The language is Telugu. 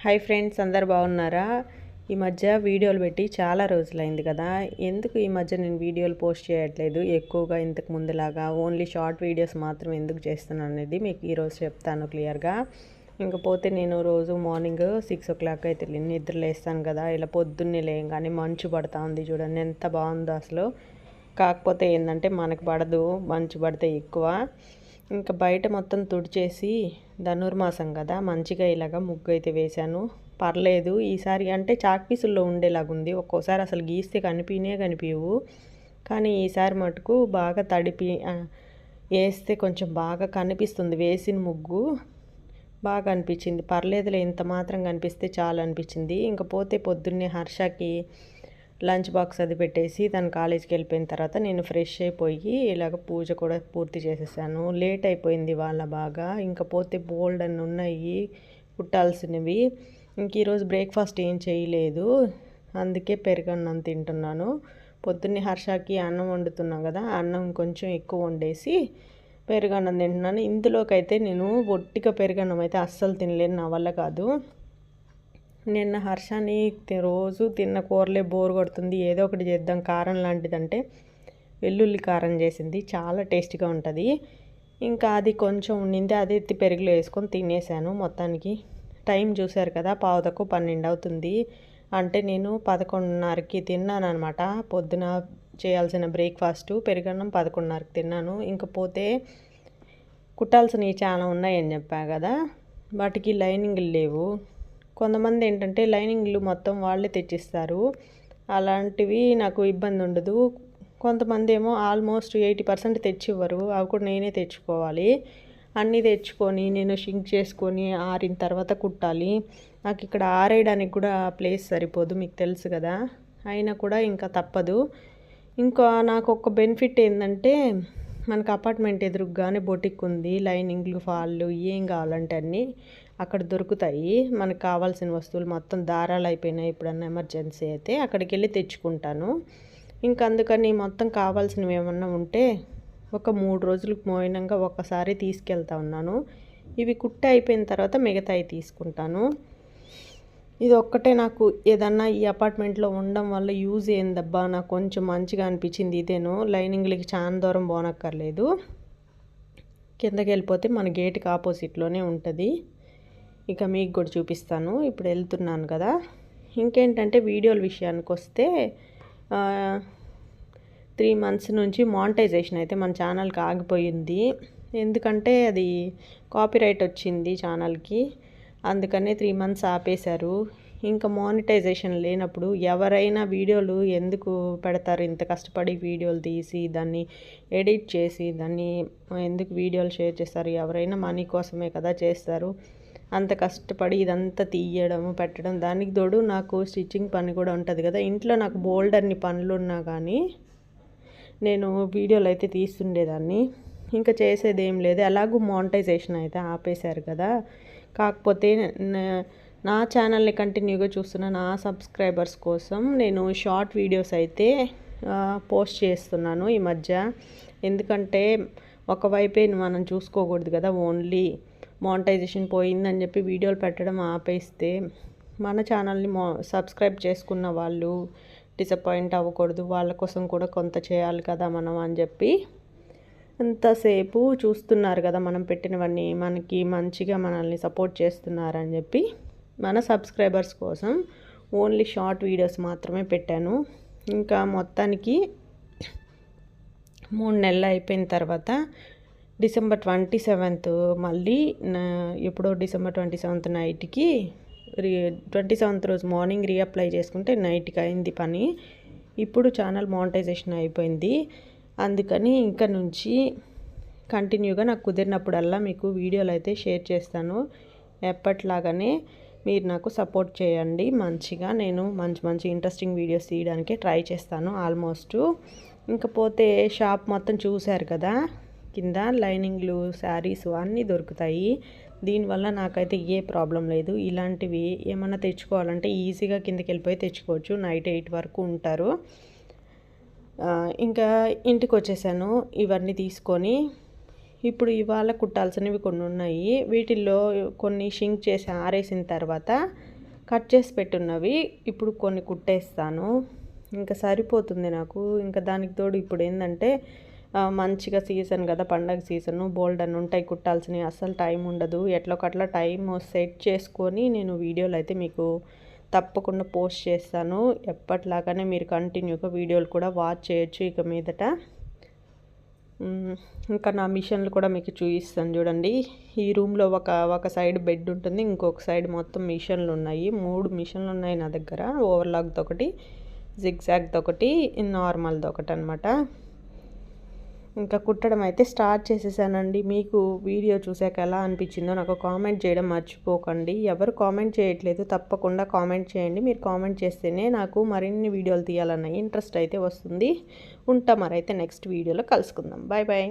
హాయ్ ఫ్రెండ్స్ అందరు బాగున్నారా? ఈ మధ్య వీడియోలు పెట్టి చాలా రోజులైంది కదా. ఎందుకు ఈ మధ్య నేను వీడియోలు పోస్ట్ చేయట్లేదు? ఎక్కువగా ఇంతకు ముందులాగా ఓన్లీ షార్ట్ వీడియోస్ మాత్రం ఎందుకు చేస్తున్నాను అనేది మీకు ఈరోజు చెప్తాను క్లియర్గా. ఇంకపోతే నేను రోజు మార్నింగ్ సిక్స్ ఓ క్లాక్ అయితే నిద్ర లేస్తాను కదా. ఇలా పొద్దున్నే లేయంగానే మంచు పడతా ఉంది చూడండి. ఎంత బాగుందో అసలు. కాకపోతే ఏంటంటే మనకు పడదు మంచు పడితే ఎక్కువ. ఇంకా బయట మొత్తం తుడిచేసి ధనుర్మాసం కదా మంచిగా ఇలాగ ముగ్గు అయితే వేశాను. పర్లేదు ఈసారి అంటే చాక్పీసుల్లో ఉండేలాగుంది. ఒక్కోసారి అసలు గీస్తే కనిపినే కనిపించవు కానీ ఈసారి మటుకు బాగా తడిపి వేస్తే కొంచెం బాగా కనిపిస్తుంది వేసిన ముగ్గు. బాగా అనిపించింది. పర్లేదులే ఇంత మాత్రం కనిపిస్తే చాలా అనిపించింది. ఇంక పోతే పొద్దున్నే హర్షకి లంచ్ బాక్స్ అది పెట్టేసి తను కాలేజీకి వెళ్ళిపోయిన తర్వాత నేను ఫ్రెష్ అయిపోయి ఇలాగ పూజ కూడా పూర్తి చేసేసాను. లేట్ అయిపోయింది వాళ్ళ బాగా. ఇంకా పోతే బోల్డ్ అని ఉన్నాయి కుట్టాల్సినవి. ఇంక ఈరోజు బ్రేక్ఫాస్ట్ ఏం చేయలేదు. అందుకే పెరుగన్నం తింటున్నాను. పొద్దున్నే హర్షకి అన్నం వండుతున్నాం కదా అన్నం కొంచెం ఎక్కువ వండేసి పెరుగన్నం తింటున్నాను. ఇందులోకైతే నేను బొట్టిగా పెరుగన్నం అయితే అస్సలు తినలేను నా వల్ల కాదు. నిన్న హర్షాని రోజు తిన్న కూరలే బోర్ కొడుతుంది. ఏదో ఒకటి చేద్దాం. కారం లాంటిదంటే వెల్లుల్లి కారం చేసింది. చాలా టేస్టీగా ఉంటుంది. ఇంకా అది కొంచెం ఉండింది. అది ఎత్తి పెరుగులో వేసుకొని తినేసాను మొత్తానికి. టైం చూశారు కదా పావు తక్కువ పన్నెండు అవుతుంది అంటే నేను పదకొండున్నరకి తిన్నాను అనమాట పొద్దున చేయాల్సిన బ్రేక్ఫాస్ట్ పెరుగన్నం పదకొండున్నరకి తిన్నాను. ఇంకపోతే కుట్టాల్సినవి చాలా ఉన్నాయని చెప్పా కదా. వాటికి లైనింగ్లు లేవు. కొంతమంది ఏంటంటే లైనింగ్లు మొత్తం వాళ్ళే తెచ్చిస్తారు. అలాంటివి నాకు ఇబ్బంది ఉండదు. కొంతమంది ఏమో ఆల్మోస్ట్ ఎయిటీ పర్సెంట్ తెచ్చివ్వరు. అవి కూడా నేనే తెచ్చుకోవాలి. అన్నీ తెచ్చుకొని నేను షింక్ చేసుకొని ఆరిన తర్వాత కుట్టాలి. నాకు ఇక్కడ ఆరేయడానికి కూడా ప్లేస్ సరిపోదు మీకు తెలుసు కదా. అయినా కూడా ఇంకా తప్పదు. ఇంకా నాకు ఒక బెనిఫిట్ ఏంటంటే మనకు అపార్ట్మెంట్ ఎదురుగానే బొటిక్ ఉంది లైనింగ్లు ఫాళ్ళు ఏం కావాలంటే అన్నీ అక్కడ దొరుకుతాయి. మనకు కావాల్సిన వస్తువులు మొత్తం దారాలు అయిపోయినాయి. ఇప్పుడన్నా ఎమర్జెన్సీ అయితే అక్కడికి వెళ్ళి తెచ్చుకుంటాను. ఇంకా అందుకని మొత్తం కావాల్సినవి ఏమన్నా ఉంటే ఒక మూడు రోజులకు మోయినంగా ఒకసారి తీసుకెళ్తా ఉన్నాను. ఇవి కుట్ట అయిపోయిన తర్వాత మిగతాయి తీసుకుంటాను. ఇది ఒక్కటే నాకు ఏదన్నా ఈ అపార్ట్మెంట్లో ఉండడం వల్ల యూజ్ ఏందబ్బా నాకు కొంచెం మంచిగా అనిపించింది ఇదేను. లైనింగ్లకి చాలా దూరం పోనక్కర్లేదు. కిందకి వెళ్ళిపోతే మన గేట్కి ఆపోజిట్లోనే ఉంటుంది. ఇక మీకు కూడా చూపిస్తాను. ఇప్పుడు వెళ్తున్నాను కదా. ఇంకేంటంటే వీడియోల విషయానికి వస్తే త్రీ మంత్స్ నుంచి మానిటైజేషన్ అయితే మన ఛానల్కి ఆగిపోయింది. ఎందుకంటే అది కాపీరైట్ వచ్చింది ఛానల్కి. అందుకనే త్రీ మంత్స్ ఆపేశారు. ఇంకా మానిటైజేషన్ లేనప్పుడు ఎవరైనా వీడియోలు ఎందుకు పెడతారు? ఇంత కష్టపడి వీడియోలు తీసి దాన్ని ఎడిట్ చేసి దాన్ని ఎందుకు వీడియోలు షేర్ చేస్తారు? ఎవరైనా మనీ కోసమే కదా చేస్తారు. అంత కష్టపడి ఇదంతా తీయడం పెట్టడం దానికి తోడు నాకు స్టిచ్చింగ్ పని కూడా ఉంటుంది కదా. ఇంట్లో నాకు బోల్డర్ని పనులు ఉన్నా కానీ నేను వీడియోలు అయితే తీస్తుండేదాన్ని. ఇంకా చేసేది ఏం లేదు. ఎలాగూ మానిటైజేషన్ అయితే ఆపేశారు కదా. కాకపోతే నా ఛానల్ని కంటిన్యూగా చూస్తున్న నా సబ్స్క్రైబర్స్ కోసం నేను షార్ట్ వీడియోస్ అయితే పోస్ట్ చేస్తున్నాను ఈ మధ్య. ఎందుకంటే ఒకవైపే మనం చూసుకోకూడదు కదా ఓన్లీ మానిటైజేషన్ పోయిందని చెప్పి వీడియోలు పెట్టడం ఆపేస్తే మన ఛానల్ని మో సబ్స్క్రైబ్ చేసుకున్న వాళ్ళు డిసప్పాయింట్ అవ్వకూడదు వాళ్ళ కోసం కూడా కొంత చేయాలి కదా మనం అని చెప్పి ఎంతసేపు చూస్తున్నారు కదా మనం పెట్టినవన్నీ మనకి మంచిగా మనల్ని సపోర్ట్ చేస్తున్నారని చెప్పి. మన సబ్స్క్రైబర్స్ కోసం ఓన్లీ షార్ట్ వీడియోస్ మాత్రమే పెట్టాను. ఇంకా మొత్తానికి మూడు నెలలు అయిపోయిన తర్వాత డిసెంబర్ ట్వంటీ సెవెంత్ మళ్ళీ ఎప్పుడో డిసెంబర్ ట్వంటీ సెవెంత్ నైట్కి రీ ట్వంటీ సెవెంత్ రోజు మార్నింగ్ రీఅప్లై చేసుకుంటే నైట్కి అయింది పని. ఇప్పుడు ఛానల్ మానిటైజేషన్ అయిపోయింది. అందుకని ఇంకా నుంచి కంటిన్యూగా నాకు కుదిరినప్పుడల్లా మీకు వీడియోలు అయితే షేర్ చేస్తాను. ఎప్పట్లాగానే మీరు నాకు సపోర్ట్ చేయండి. మంచిగా నేను మంచి మంచి ఇంట్రెస్టింగ్ వీడియోస్ తీయడానికి ట్రై చేస్తాను ఆల్మోస్ట్. ఇంకపోతే షాప్ మొత్తం చూశారు కదా కింద లైనింగ్లు శారీస్ అన్నీ దొరుకుతాయి. దీనివల్ల నాకైతే ఏ ప్రాబ్లం లేదు. ఇలాంటివి ఏమన్నా తెచ్చుకోవాలంటే ఈజీగా కిందకి వెళ్ళిపోయి తెచ్చుకోవచ్చు. నైట్ ఎయిట్ వరకు ఉంటారు. ఇంకా ఇంటికి వచ్చేసాను ఇవన్నీ తీసుకొని ఇప్పుడు ఇవాళ కుట్టాల్సినవి కొన్ని ఉన్నాయి వీటిల్లో కొన్ని షింక్ చేసి ఆరేసిన తర్వాత కట్ చేసి పెట్టున్నవి ఇప్పుడు కొన్ని కుట్టేస్తాను. ఇంకా సరిపోతుంది నాకు. ఇంకా దానికి తోడు ఇప్పుడు ఏంటంటే మంచిగా సీజన్ కదా పండగ సీజను బోల్డ్ అని ఉంటాయి కుట్టాల్సినవి. అస్సలు టైం ఉండదు. ఎట్లొకట్లా టైం సెట్ చేసుకొని నేను వీడియోలు అయితే మీకు తప్పకుండా పోస్ట్ చేస్తాను. ఎప్పటిలాగానే మీరు కంటిన్యూగా వీడియోలు కూడా వాచ్ చేయొచ్చు ఇక మీదట. ఇంకా నా మిషన్లు కూడా మీకు చూపిస్తాను చూడండి. ఈ రూమ్లో ఒక ఒక సైడ్ బెడ్ ఉంటుంది ఇంకొక సైడ్ మొత్తం మిషన్లు ఉన్నాయి. మూడు మిషన్లు ఉన్నాయి నా దగ్గర. ఓవర్లాక్ది ఒకటి జిగ్జాగ్తో ఒకటి నార్మల్ది ఒకటి అనమాట ఇంకా కుట్టడం అయితే స్టార్ట్ చేసేసానండి. మీకు వీడియో చూసాక ఎలా అనిపించిందో నాకు కామెంట్ చేయడం మర్చిపోకండి. ఎవరు కామెంట్ చేయట్లేదు తప్పకుండా కామెంట్ చేయండి. మీరు కామెంట్ చేస్తేనే నాకు మరిన్ని వీడియోలు తీయాలన్న ఇంట్రెస్ట్ అయితే వస్తుంది. ఉంటా మరైతే నెక్స్ట్ వీడియోలో కలుసుకుందాం. Bye bye